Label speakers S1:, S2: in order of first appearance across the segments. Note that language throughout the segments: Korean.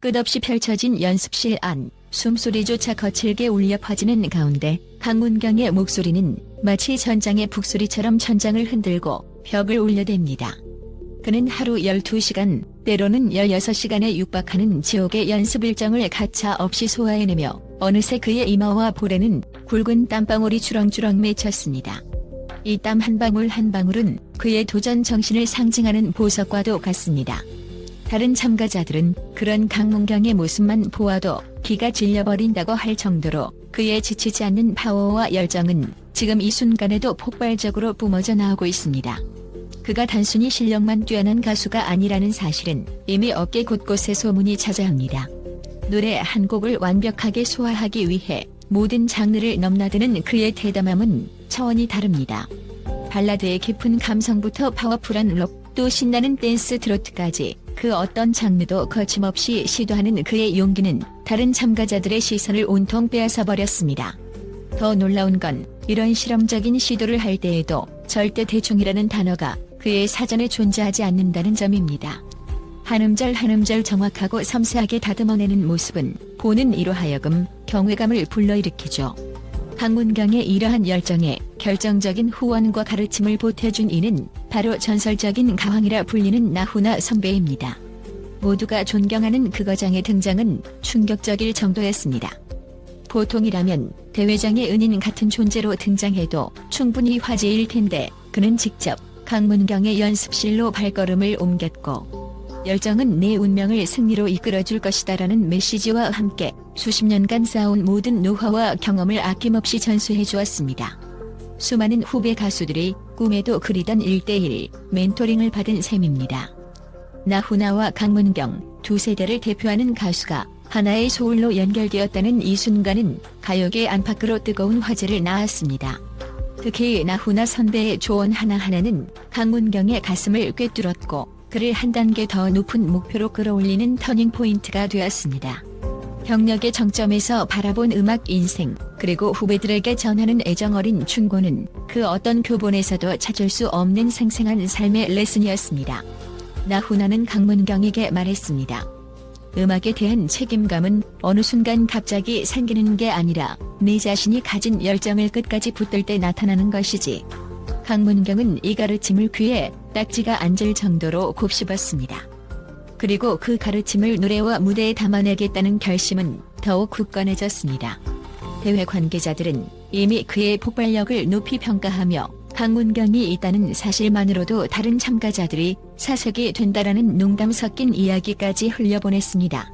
S1: 끝없이 펼쳐진 연습실 안, 숨소리조차 거칠게 울려 퍼지는 가운데 강문경의 목소리는 마치 전장의 북소리처럼 천장을 흔들고 벽을 울려댑니다. 그는 하루 12시간, 때로는 16시간에 육박하는 지옥의 연습 일정을 가차 없이 소화해내며 어느새 그의 이마와 볼에는 굵은 땀방울이 주렁주렁 맺혔습니다. 이 땀 한 방울 한 방울은 그의 도전 정신을 상징하는 보석과도 같습니다. 다른 참가자들은 그런 강문경의 모습만 보아도 기가 질려버린다고 할 정도로 그의 지치지 않는 파워와 열정은 지금 이 순간에도 폭발적으로 뿜어져 나오고 있습니다. 그가 단순히 실력만 뛰어난 가수가 아니라는 사실은 이미 어깨 곳곳에 소문이 자자합니다. 노래 한 곡을 완벽하게 소화하기 위해 모든 장르를 넘나드는 그의 대담함은 차원이 다릅니다. 발라드의 깊은 감성부터 파워풀한 록, 또 신나는 댄스 트로트까지 그 어떤 장르도 거침없이 시도하는 그의 용기는 다른 참가자들의 시선을 온통 빼앗아 버렸습니다. 더 놀라운 건 이런 실험적인 시도를 할 때에도 절대 대충이라는 단어가 그의 사전에 존재하지 않는다는 점입니다. 한 음절 한 음절 정확하고 섬세하게 다듬어내는 모습은 보는 이로 하여금 경외감을 불러일으키죠. 강문경의 이러한 열정에 결정적인 후원과 가르침을 보태준 이는 바로 전설적인 가왕이라 불리는 나훈아 선배입니다. 모두가 존경하는 그 거장의 등장은 충격적일 정도였습니다. 보통이라면 대회장의 은인 같은 존재로 등장해도 충분히 화제일 텐데 그는 직접 강문경의 연습실로 발걸음을 옮겼고 열정은 내 운명을 승리로 이끌어줄 것이다라는 메시지와 함께 수십 년간 쌓아온 모든 노하와 경험을 아낌없이 전수해 주었습니다. 수많은 후배 가수들이 꿈에도 그리던 1대1 멘토링을 받은 셈입니다. 나훈아와 강문경 두 세대를 대표하는 가수가 하나의 소울로 연결되었다는 이 순간은 가요계 안팎으로 뜨거운 화제를 낳았습니다. 특히 나훈아 선배의 조언 하나하나는 강문경의 가슴을 꿰뚫었고 그를 한 단계 더 높은 목표로 끌어올리는 터닝 포인트가 되었습니다. 경력의 정점에서 바라본 음악 인생, 그리고 후배들에게 전하는 애정어린 충고는 그 어떤 교본에서도 찾을 수 없는 생생한 삶의 레슨이었습니다. 나훈아는 강문경에게 말했습니다. 음악에 대한 책임감은 어느 순간 갑자기 생기는 게 아니라 네 자신이 가진 열정을 끝까지 붙들 때 나타나는 것이지. 강문경은 이 가르침을 귀에 딱지가 앉을 정도로 곱씹었습니다. 그리고 그 가르침을 노래와 무대에 담아내겠다는 결심은 더욱 굳건해졌습니다. 대회 관계자들은 이미 그의 폭발력을 높이 평가하며 강문경이 있다는 사실만으로도 다른 참가자들이 사색이 된다라는 농담 섞인 이야기까지 흘려보냈습니다.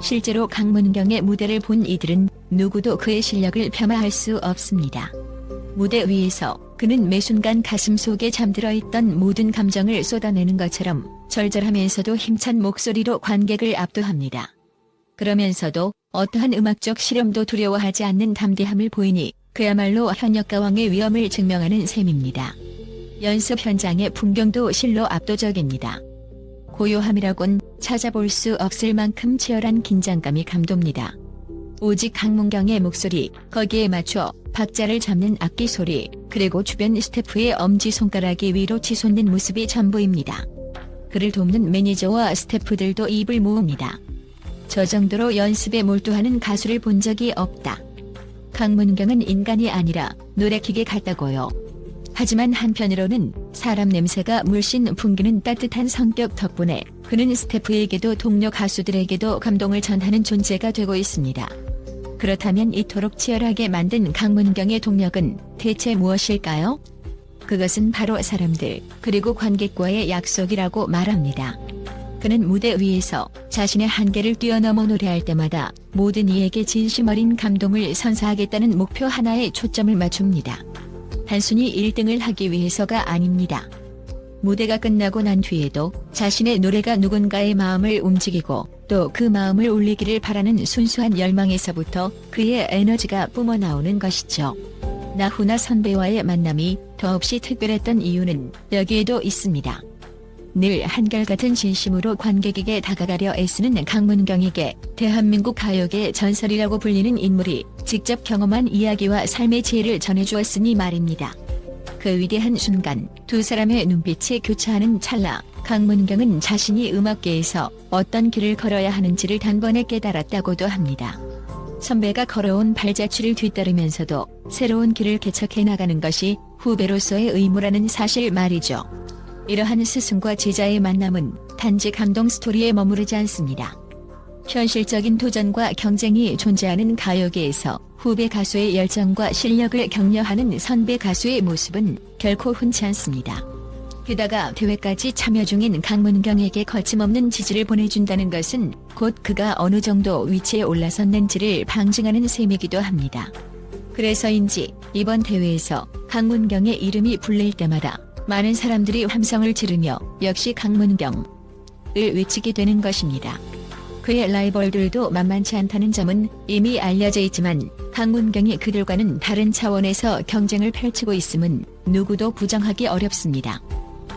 S1: 실제로 강문경의 무대를 본 이들은 누구도 그의 실력을 폄하할 수 없습니다. 무대 위에서 그는 매 순간 가슴 속에 잠들어 있던 모든 감정을 쏟아내는 것처럼 절절하면서도 힘찬 목소리로 관객을 압도합니다. 그러면서도 어떠한 음악적 실험도 두려워하지 않는 담대함을 보이니 그야말로 현역가왕의 위엄을 증명하는 셈입니다. 연습 현장의 풍경도 실로 압도적입니다. 고요함이라곤 찾아볼 수 없을 만큼 치열한 긴장감이 감돕니다. 오직 강문경의 목소리, 거기에 맞춰 박자를 잡는 악기 소리, 그리고 주변 스태프의 엄지손가락이 위로 치솟는 모습이 전부입니다. 그를 돕는 매니저와 스태프들도 입을 모읍니다. 저 정도로 연습에 몰두하는 가수를 본 적이 없다. 강문경은 인간이 아니라 노래기계 같다고요. 하지만 한편으로는 사람 냄새가 물씬 풍기는 따뜻한 성격 덕분에 그는 스태프에게도 동료 가수들에게도 감동을 전하는 존재가 되고 있습니다. 그렇다면 이토록 치열하게 만든 강문경의 동력은 대체 무엇일까요? 그것은 바로 사람들, 그리고 관객과의 약속이라고 말합니다. 그는 무대 위에서 자신의 한계를 뛰어넘어 노래할 때마다 모든 이에게 진심 어린 감동을 선사하겠다는 목표 하나에 초점을 맞춥니다. 단순히 1등을 하기 위해서가 아닙니다. 무대가 끝나고 난 뒤에도 자신의 노래가 누군가의 마음을 움직이고 또 그 마음을 울리기를 바라는 순수한 열망에서부터 그의 에너지가 뿜어나오는 것이죠. 나훈아 선배와의 만남이 더없이 특별했던 이유는 여기에도 있습니다. 늘 한결같은 진심으로 관객에게 다가가려 애쓰는 강문경에게 대한민국 가요계 전설이라고 불리는 인물이 직접 경험한 이야기와 삶의 지혜를 전해주었으니 말입니다. 그 위대한 순간 두 사람의 눈빛이 교차하는 찰나 강문경은 자신이 음악계에서 어떤 길을 걸어야 하는지를 단번에 깨달았다고도 합니다. 선배가 걸어온 발자취를 뒤따르면서도 새로운 길을 개척해 나가는 것이 후배로서의 의무라는 사실 말이죠. 이러한 스승과 제자의 만남은 단지 감동 스토리에 머무르지 않습니다. 현실적인 도전과 경쟁이 존재하는 가요계에서 후배 가수의 열정과 실력을 격려하는 선배 가수의 모습은 결코 흔치 않습니다. 게다가 대회까지 참여 중인 강문경에게 거침없는 지지를 보내준다는 것은 곧 그가 어느 정도 위치에 올라섰는지를 방증하는 셈이기도 합니다. 그래서인지 이번 대회에서 강문경의 이름이 불릴 때마다 많은 사람들이 함성을 지르며 역시 강문경을 외치게 되는 것입니다. 그의 라이벌들도 만만치 않다는 점은 이미 알려져 있지만 강문경이 그들과는 다른 차원에서 경쟁을 펼치고 있음은 누구도 부정하기 어렵습니다.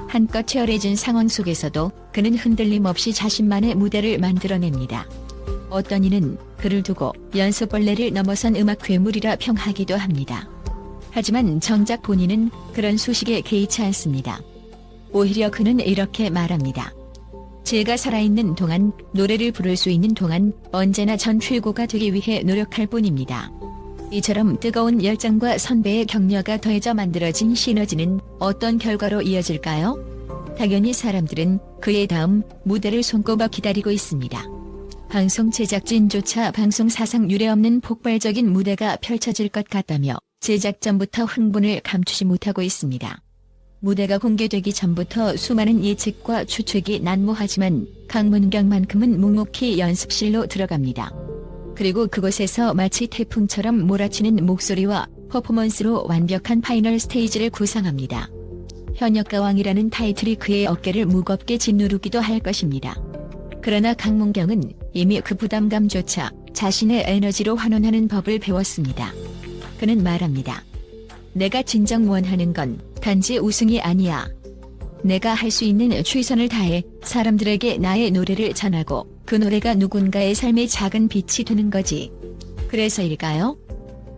S1: 한껏 치열해진 상황 속에서도 그는 흔들림 없이 자신만의 무대를 만들어냅니다. 어떤 이는 그를 두고 연습벌레를 넘어선 음악 괴물이라 평하기도 합니다. 하지만 정작 본인은 그런 수식에 개의치 않습니다. 오히려 그는 이렇게 말합니다. 제가 살아있는 동안 노래를 부를 수 있는 동안 언제나 전 최고가 되기 위해 노력할 뿐입니다. 이처럼 뜨거운 열정과 선배의 격려가 더해져 만들어진 시너지는 어떤 결과로 이어질까요? 당연히 사람들은 그의 다음 무대를 손꼽아 기다리고 있습니다. 방송 제작진조차 방송 사상 유례없는 폭발적인 무대가 펼쳐질 것 같다며 제작 전부터 흥분을 감추지 못하고 있습니다. 무대가 공개되기 전부터 수많은 예측과 추측이 난무하지만 강문경만큼은 묵묵히 연습실로 들어갑니다. 그리고 그곳에서 마치 태풍처럼 몰아치는 목소리와 퍼포먼스로 완벽한 파이널 스테이지를 구상합니다. 현역가왕이라는 타이틀이 그의 어깨를 무겁게 짓누르기도 할 것입니다. 그러나 강문경은 이미 그 부담감조차 자신의 에너지로 환원하는 법을 배웠습니다. 그는 말합니다. 내가 진정 원하는 건 단지 우승이 아니야. 내가 할 수 있는 최선을 다해 사람들에게 나의 노래를 전하고 그 노래가 누군가의 삶의 작은 빛이 되는 거지. 그래서일까요?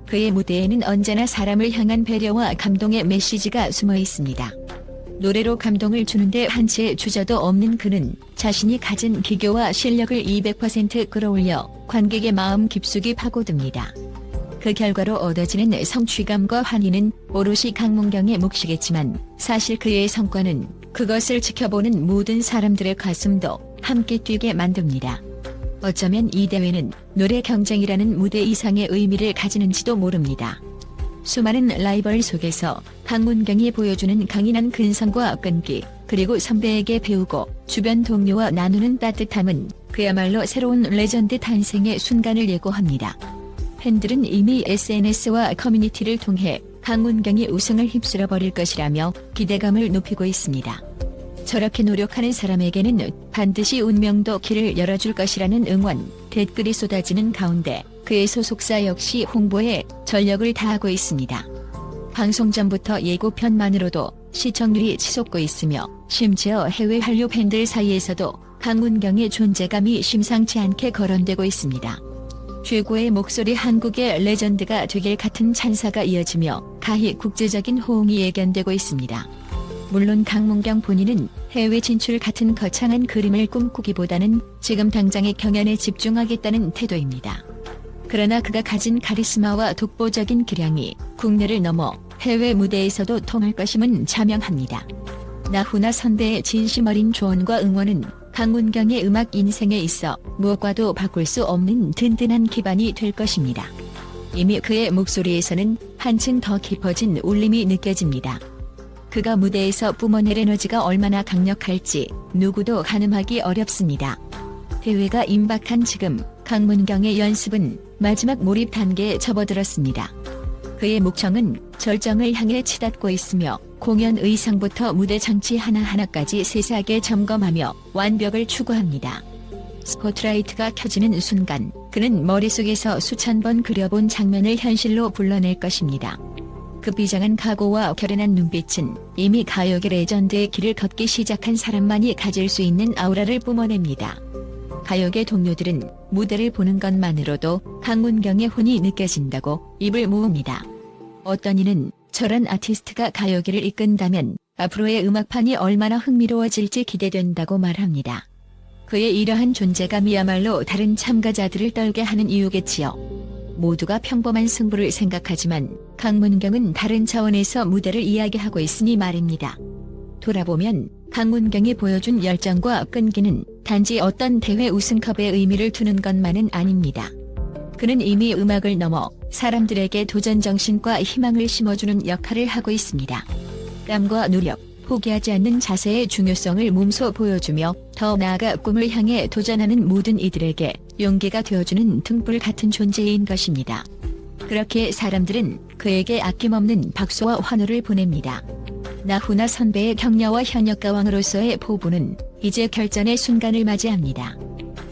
S1: 그의 무대에는 언제나 사람을 향한 배려와 감동의 메시지가 숨어 있습니다. 노래로 감동을 주는데 한치의 주저도 없는 그는 자신이 가진 기교와 실력을 200% 끌어올려 관객의 마음 깊숙이 파고듭니다. 그 결과로 얻어지는 성취감과 환희는 오롯이 강문경의 몫이겠지만 사실 그의 성과는 그것을 지켜보는 모든 사람들의 가슴도 함께 뛰게 만듭니다. 어쩌면 이 대회는 노래 경쟁이라는 무대 이상의 의미를 가지는지도 모릅니다. 수많은 라이벌 속에서 강문경이 보여주는 강인한 근성과 끈기, 그리고 선배에게 배우고 주변 동료와 나누는 따뜻함은 그야말로 새로운 레전드 탄생의 순간을 예고합니다. 팬들은 이미 SNS와 커뮤니티를 통해 강문경이 우승을 휩쓸어 버릴 것이라며 기대감을 높이고 있습니다. 저렇게 노력하는 사람에게는 반드시 운명도 길을 열어줄 것이라는 응원, 댓글이 쏟아지는 가운데 그의 소속사 역시 홍보에 전력을 다하고 있습니다. 방송 전부터 예고편만으로도 시청률이 치솟고 있으며 심지어 해외 한류 팬들 사이에서도 강문경의 존재감이 심상치 않게 거론되고 있습니다. 최고의 목소리 한국의 레전드가 되길 같은 찬사가 이어지며 가히 국제적인 호응이 예견되고 있습니다. 물론 강문경 본인은 해외 진출 같은 거창한 그림을 꿈꾸기보다는 지금 당장의 경연에 집중하겠다는 태도입니다. 그러나 그가 가진 카리스마와 독보적인 기량이 국내를 넘어 해외 무대에서도 통할 것임은 자명합니다. 나훈아 선배의 진심 어린 조언과 응원은 강문경의 음악 인생에 있어 무엇과도 바꿀 수 없는 든든한 기반이 될 것입니다. 이미 그의 목소리에서는 한층 더 깊어진 울림이 느껴집니다. 그가 무대에서 뿜어낼 에너지가 얼마나 강력할지 누구도 가늠하기 어렵습니다. 대회가 임박한 지금 강문경의 연습은 마지막 몰입 단계에 접어들었습니다. 그의 목청은 절정을 향해 치닫고 있으며 공연 의상부터 무대 장치 하나하나까지 세세하게 점검하며 완벽을 추구합니다. 스포트라이트가 켜지는 순간 그는 머릿속에서 수천 번 그려본 장면을 현실로 불러낼 것입니다. 그 비장한 각오와 결연한 눈빛은 이미 가요계 레전드의 길을 걷기 시작한 사람만이 가질 수 있는 아우라를 뿜어냅니다. 가요계 동료들은 무대를 보는 것만으로도 강문경의 혼이 느껴진다고 입을 모읍니다. 어떤 이는 저런 아티스트가 가요계를 이끈다면 앞으로의 음악판이 얼마나 흥미로워질지 기대된다고 말합니다. 그의 이러한 존재감이야말로 다른 참가자들을 떨게 하는 이유겠지요. 모두가 평범한 승부를 생각하지만 강문경은 다른 차원에서 무대를 이야기하고 있으니 말입니다. 돌아보면 강문경이 보여준 열정과 끈기는 단지 어떤 대회 우승컵의 의미를 두는 것만은 아닙니다. 그는 이미 음악을 넘어 사람들에게 도전 정신과 희망을 심어주는 역할을 하고 있습니다. 땀과 노력, 포기하지 않는 자세의 중요성을 몸소 보여주며 더 나아가 꿈을 향해 도전하는 모든 이들에게 용기가 되어주는 등불 같은 존재인 것입니다. 그렇게 사람들은 그에게 아낌없는 박수와 환호를 보냅니다. 나훈아 선배의 격려와 현역가왕으로서의 포부는 이제 결전의 순간을 맞이합니다.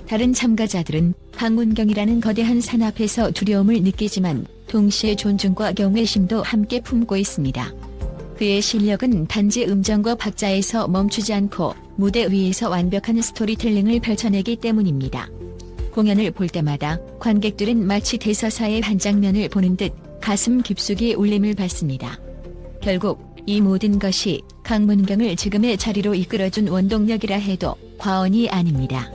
S1: 다른 참가자들은 강문경이라는 거대한 산 앞에서 두려움을 느끼지만 동시에 존중과 경외심도 함께 품고 있습니다. 그의 실력은 단지 음정과 박자에서 멈추지 않고 무대 위에서 완벽한 스토리텔링을 펼쳐내기 때문입니다. 공연을 볼 때마다 관객들은 마치 대서사의 한 장면을 보는 듯 가슴 깊숙이 울림을 받습니다. 결국 이 모든 것이 강문경을 지금의 자리로 이끌어준 원동력이라 해도 과언이 아닙니다.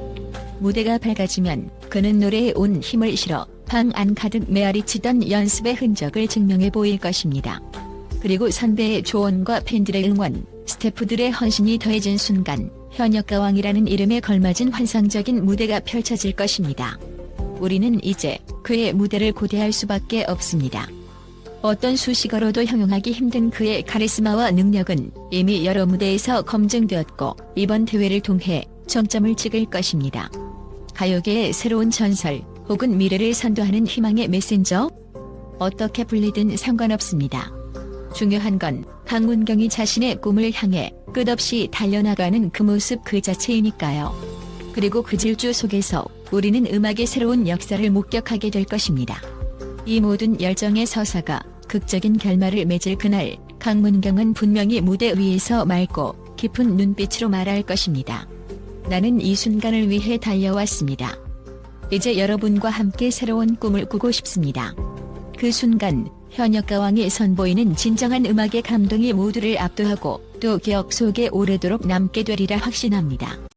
S1: 무대가 밝아지면 그는 노래에 온 힘을 실어 방 안 가득 메아리치던 연습의 흔적을 증명해 보일 것입니다. 그리고 선배의 조언과 팬들의 응원, 스태프들의 헌신이 더해진 순간 현역가왕이라는 이름에 걸맞은 환상적인 무대가 펼쳐질 것입니다. 우리는 이제 그의 무대를 고대할 수밖에 없습니다. 어떤 수식어로도 형용하기 힘든 그의 카리스마와 능력은 이미 여러 무대에서 검증되었고 이번 대회를 통해 정점을 찍을 것입니다. 가요계의 새로운 전설 혹은 미래를 선도하는 희망의 메신저? 어떻게 불리든 상관없습니다. 중요한 건 강문경이 자신의 꿈을 향해 끝없이 달려나가는 그 모습 그 자체이니까요. 그리고 그 질주 속에서 우리는 음악의 새로운 역사를 목격하게 될 것입니다. 이 모든 열정의 서사가 극적인 결말을 맺을 그날 강문경은 분명히 무대 위에서 맑고 깊은 눈빛으로 말할 것입니다. 나는 이 순간을 위해 달려왔습니다. 이제 여러분과 함께 새로운 꿈을 꾸고 싶습니다. 그 순간 현역 가왕이 선보이는 진정한 음악의 감동이 모두를 압도하고 또 기억 속에 오래도록 남게 되리라 확신합니다.